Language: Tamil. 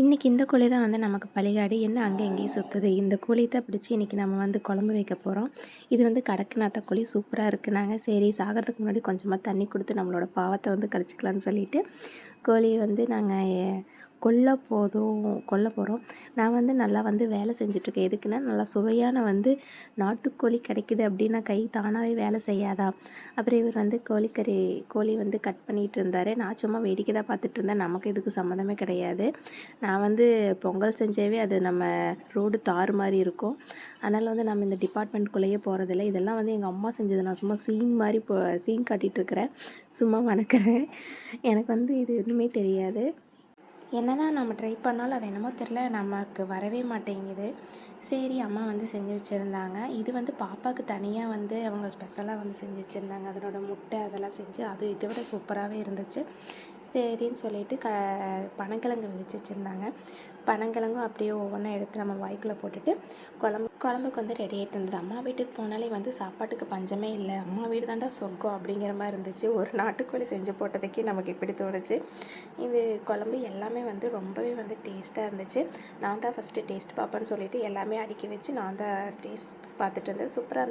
இன்றைக்கி இந்த கோழி தான் வந்து நமக்கு பழிகாடு என்ன அங்கே எங்கேயும் சுற்றுது இந்த கோழி தான் பிடிச்சி இன்றைக்கி நம்ம வந்து குழம்பு வைக்க போகிறோம் இது வந்து கடக்குநாத்த கோழி. சூப்பராக இருக்குது நாங்கள் சரி சாகிறதுக்கு முன்னாடி கொஞ்சமாக தண்ணி கொடுத்து நம்மளோட பாவத்தை வந்து கழிச்சிக்கலான்னு சொல்லிட்டு கோழியை வந்து நாங்கள் கொல்ல போதும் கொல்ல போகிறோம் நான் வந்து நல்லா வந்து வேலை செஞ்சிட்ருக்கேன். எதுக்குன்னா நல்லா சுவையான வந்து நாட்டுக்கோழி கிடைக்குது அப்படின்னா கை தானாகவே வேலை செய்யாதா? அப்புறம் இவர் வந்து கோழிக்கறி கோழி வந்து கட் பண்ணிகிட்டு இருந்தார் நான் சும்மா வேடிக்கை தான் பார்த்துட்டு இருந்தேன் நமக்கு இதுக்கு சம்மந்தமே கிடையாது. நான் வந்து பொங்கல் செஞ்சவே அது நம்ம ரோடு தாறு மாதிரி இருக்கும். அதனால் வந்து நம்ம இந்த டிபார்ட்மெண்ட்குள்ளேயே போகிறதில்ல இதெல்லாம் வந்து எங்கள் அம்மா செஞ்சது. நான் சும்மா சீன் மாதிரி இப்போ சீன் காட்டிகிட்ருக்கிறேன். சும்மா வணக்கிறேன். எனக்கு வந்து இது எதுவுமே தெரியாது. என்ன தான் நம்ம ட்ரை பண்ணாலும் அது என்னமோ தெரில நமக்கு வரவே மாட்டேங்குது. சரி அம்மா வந்து செஞ்சு வச்சுருந்தாங்க. இது வந்து பாப்பாவுக்கு தனியாக வந்து அவங்க ஸ்பெஷலாக வந்து செஞ்சு வச்சுருந்தாங்க. அதனோட முட்டை அதெல்லாம் செஞ்சு அது இதை விட சூப்பராகவே இருந்துச்சு. சரின்னு சொல்லிட்டு க பனங்கிழங்கு வச்சு வச்சுருந்தாங்க. பனங்கிழங்கும் அப்படியே ஒவ்வொன்றா எடுத்து நம்ம வாய்க்குள்ளே போட்டுட்டு குழம்பு குழம்புக்கு வந்து ரெடி ஆகிட்டு இருந்தது. அம்மா வீட்டுக்கு போனாலே வந்து சாப்பாட்டுக்கு பஞ்சமே இல்லை. அம்மா வீடு தாண்டா சொர்க்கம் அப்படிங்கிற மாதிரி இருந்துச்சு. ஒரு நாட்டுக்கோழி செஞ்சு போட்டதுக்கே நமக்கு இப்படி தோணுச்சு. இது குழம்பு எல்லாமே வந்து ரொம்பவே வந்து டேஸ்ட்டாக இருந்துச்சு. நான் தான் ஃபஸ்ட்டு டேஸ்ட் பார்ப்பேன்னு சொல்லிட்டு எல்லாமே அடுக்கி வச்சு நான் தான் டேஸ்ட் பார்த்துட்டு இருந்தேன். சூப்பராக